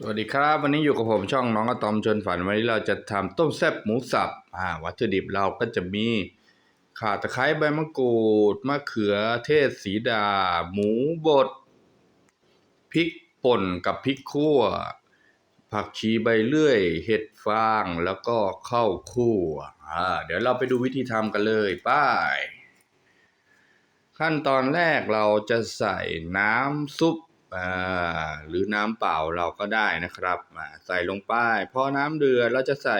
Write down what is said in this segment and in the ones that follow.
สวัสดีครับ วันนี้อยู่กับผมช่องน้องอะตอมชนฝันวันนี้เราจะทำต้มแซ่บหมูสับอ่าวัตถุดิบเราก็จะมีข่าตะไคร้ใบมะกรูดมะเขือเทศสีดา หมูบดพริกป่นกับพริกคั่ว ผักชีใบเลื่อย เห็ดฟางแล้วก็ข้าวคั่วอ่าเดี๋ยวเราไปดูวิธีทำกันเลยไป้ายขั้นตอนแรกเราจะใส่น้ำซุป หรือน้ำเปล่าเราก็ได้นะครับอ่าใส่ลงไปพอน้ำเดือดเราจะใส่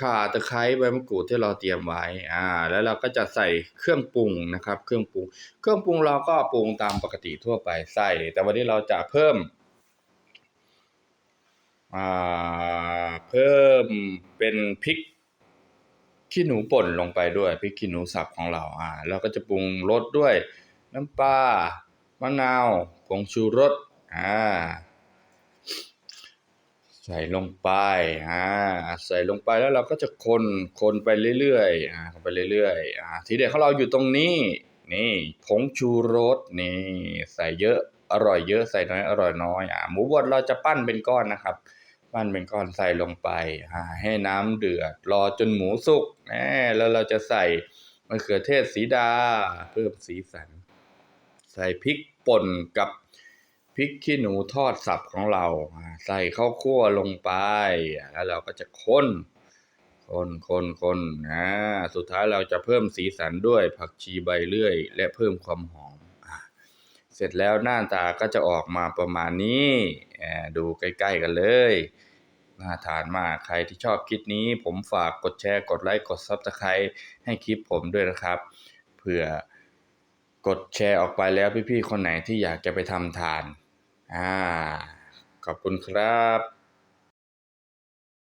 ข่าตะไคร้ใบมะกรูดที่เราเตรียมไว้อ่าแล้วเราก็จะใส่เครื่องปรุงนะครับ เครื่องปรุง เครื่องปรุงเราก็ปรุงตามปกติทั่วไปใส่ แต่วันนี้เราจะเพิ่มอ่าเพิ่มเป็นพริกขี้หนูป่นลงไปด้วยพริกขี้หนูสับของเราอ่าเราก็จะปรุงรสด้วยน้ำปลา มะนาวผงชูรสอ่าใส่ลงไปอ่าใส่ลงไปแล้วเราก็จะคนคนไปเรื่อยๆอ่าไปเรื่อยๆอ่าทีเด็ดของเราอยู่ตรงนี้ นี่ผงชูรสนี่ใส่เยอะอร่อยเยอะใส่น้อยอร่อยน้อยอ่าหมูบดเราจะปั้นเป็นก้อนนะครับ ปั้นเป็นก้อนใส่ลงไปอ่าให้น้ำเดือดรอจนหมูสุกแน่แล้วเราจะใส่มะเขือเทศสีดาเพิ่มสีสัน ใส่พริกป่นกับพริกขี้หนูทอดสับของเรา ใส่ข้าวคั่วลงไป แล้วเราก็จะคนคนคนคนอ่าสุดท้ายเราจะเพิ่มสีสันด้วยผักชีใบเลื่อย และเพิ่มความหอม เสร็จแล้วหน้าตาก็จะออกมาประมาณนี้ ดูใกล้ๆกันเลย น่าทานมากใครที่ชอบคลิปนี้ ผมฝากกดแชร์ กดไลค์ กดซับสไครต์ให้คลิปผมด้วยนะครับ เผื่อ กดแชร์ออกไปแล้วพี่ๆคนไหนที่อยากจะไปทำทาน อ่า ขอบคุณครับ